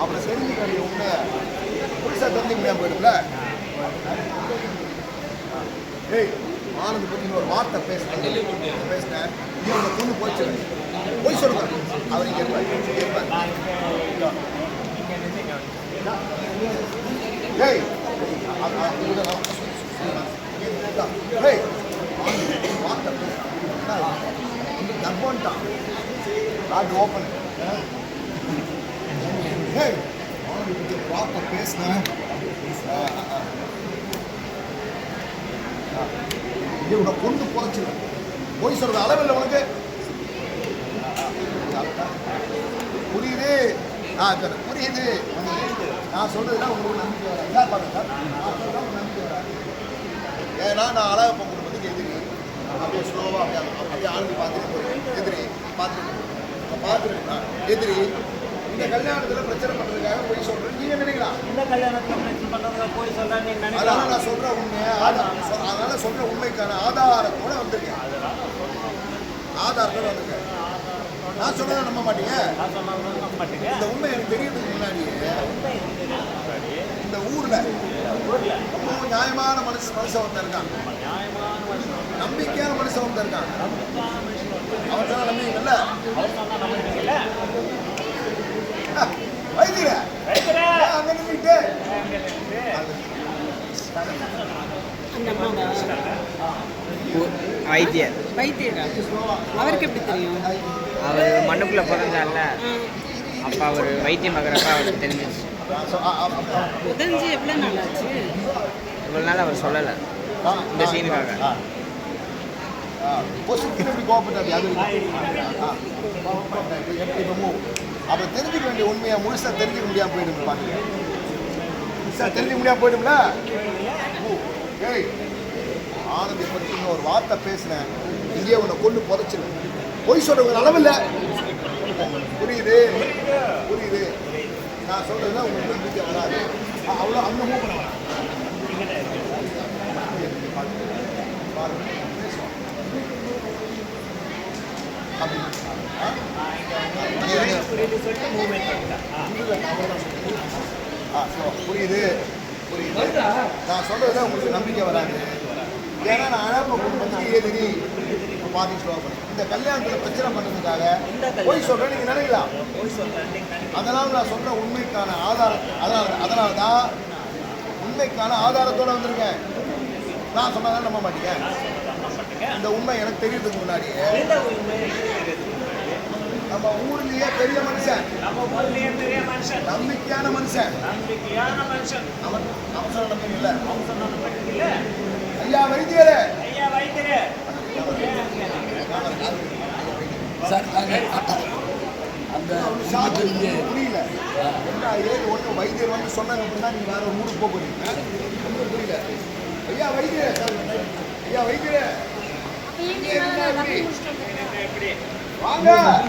அப்புறம் தெரிஞ்சுக்க வேண்டிய உண்மை புதுசாக தெரிஞ்சுக்க முடியாம போயிடும்ல? ஏய் ஆனந்த் பற்றி ஒரு வார்த்தை பேசினேன் பேசுனேன் நீ உங்க பொண்ணு போச்சு போய் சொல்லுங்க. அவரை இங்கே ஏய் தான். ஏய் வார்த்தை பேசுறேன் காட்டு ஓப்பன். ஏய் ஆனந்த் பற்றி ஒரு வார்த்தை பேசுனேன் இது உன்னை கொண்டு குறைச்சிடும் போய் சொல்றது அளவில்லை உனக்கு. Uh, uh, uh, புரியுது? நான் சரி புரியுது. நான் சொல்றதுலாம் உங்களுக்கு நம்பிக்கை வராது. சார் பாருங்க சார் நான் சொல்றதா உங்களுக்கு நம்பிக்கை வராது. ஏன்னா நான் அழக பொங்கல் பற்றி எதிரி. அப்படியே ஸ்லோவாக அப்படியே அப்படியே ஆளுங்க பார்த்துட்டு போறேன். எதிரி பார்த்துட்டு பார்த்துட்டு எதிரி. இந்த கல்யாணத்தில் பிரச்சனை பண்ணுறதுக்காக போய் சொல்கிறேன் நீங்கள் நினைக்கலாம். இந்த கல்யாணத்துல பிரச்சனை பண்றதுக்கு போய் சொல்ற நீ அதனால நினைக்கலாம் நான் சொல்ற சொ- அதனால சொல்ற உண்மைக்கான ஆதாரத்தோட வந்திருக்கேன். ஆதாரத்தோட வந்திருக்கேன். நான் சொன்னதை நம்ப மாட்டீங்க? இந்த உண்மை எனக்கு தெரியறதுக்கு உண்மை முன்னாடி. இந்த ஊர்ல நியாயமான மனுஷ மனுஷன் இருக்கான். மனுஷன் நம்பிக்கையான மனுஷன் ஒருத்தன் இருக்கான். நம்பிக்கையான மனுஷன் ஒருத்தர். அவன் சொன்னா நம்பிக்கல அவர் அந்த அம்மாவா வைத்தியர் வைத்தியரா அவருக்கு எப்படி தெரியும்? அவர் மண்ணுக்குள்ளே பிறந்தார்ல ஆ, அப்போ அவர் வைத்தியம் பார்க்குறப்ப அவருக்கு தெரிஞ்சிச்சு புதஞ்சு எவ்வளோ நாள் ஆச்சு இவ்வளோ நாள் அவர் சொல்லலை. இந்த சீனுக்காக. அப்ப தெரிஞ்சுக்க வேண்டிய உண்மையை முழுசா தெரிஞ்சுக்க முடியாம போயிடும் பாருங்க. தெரிஞ்சுக்க முடியாம போயிடும்ல ஏய் ஆனந்தி பற்றி இன்னும் ஒரு வார்த்தை பேசினேன். இங்கேயே உன்னை கொண்டு புதைச்சிடும் பொய் சொல்றவங்க அளவில்ல புரியுது? புரியுது. நான் சொல்றதுதான் உங்களுக்கு நம்பிக்கை வராது. அவ்வளோ அந்த மூவ் பண்ண வேணாம். புரியுது. புரியுது. நான் சொல்றதுல உங்களுக்கு நம்பிக்கை வராது. ஏன்னா நான் அழகா குடும்பத்துக்கு எதிரி பாதி ஸ்லோகம் இந்த கல்யாணத்தில் பிரச்சனை கல்யாணம். போய் சொல்றேன் நீங்க நினைக்கலாம். அதனால நான் சொல்ற உண்மைக்கான ஆதாரம் அதனால அதனால தான் உண்மைக்கான ஆதாரத்தோட வந்திருக்கேன். நான் சொன்னதை நம்ப மாட்டீங்க. நம்ப மாட்டீங்க. இந்த உண்மை எனக்கு தெரியறதுக்கு முன்னாடியே எந்த உண்மை எனக்கு தெரியுது? நம்ம ஊர்லயே பெரிய மனுஷன். நம்ம ஊர்லயே பெரிய மனுஷன். நம்பிக்கையான மனுஷன். நம்பிக்கையான மனுஷன். அவன் அவன் சொன்ன நம்பிக்கை இல்லை. அவங்க சொன்ன நம்பிக்கையில ஐயா வைத்தியரே. ஐயா வைத்தியரே. சார் அந்த புரியல. என்ன ஏழு ஒன்று வைத்தியர் வந்து சொன்னாங்க அப்படின்னா நீங்க வேற ஊருக்கு போக போறீங்க. ஒண்ணும் புரியல. ஐயா வைத்தியரே ஐயா வைத்தியரே. எப்படி? வாங்க.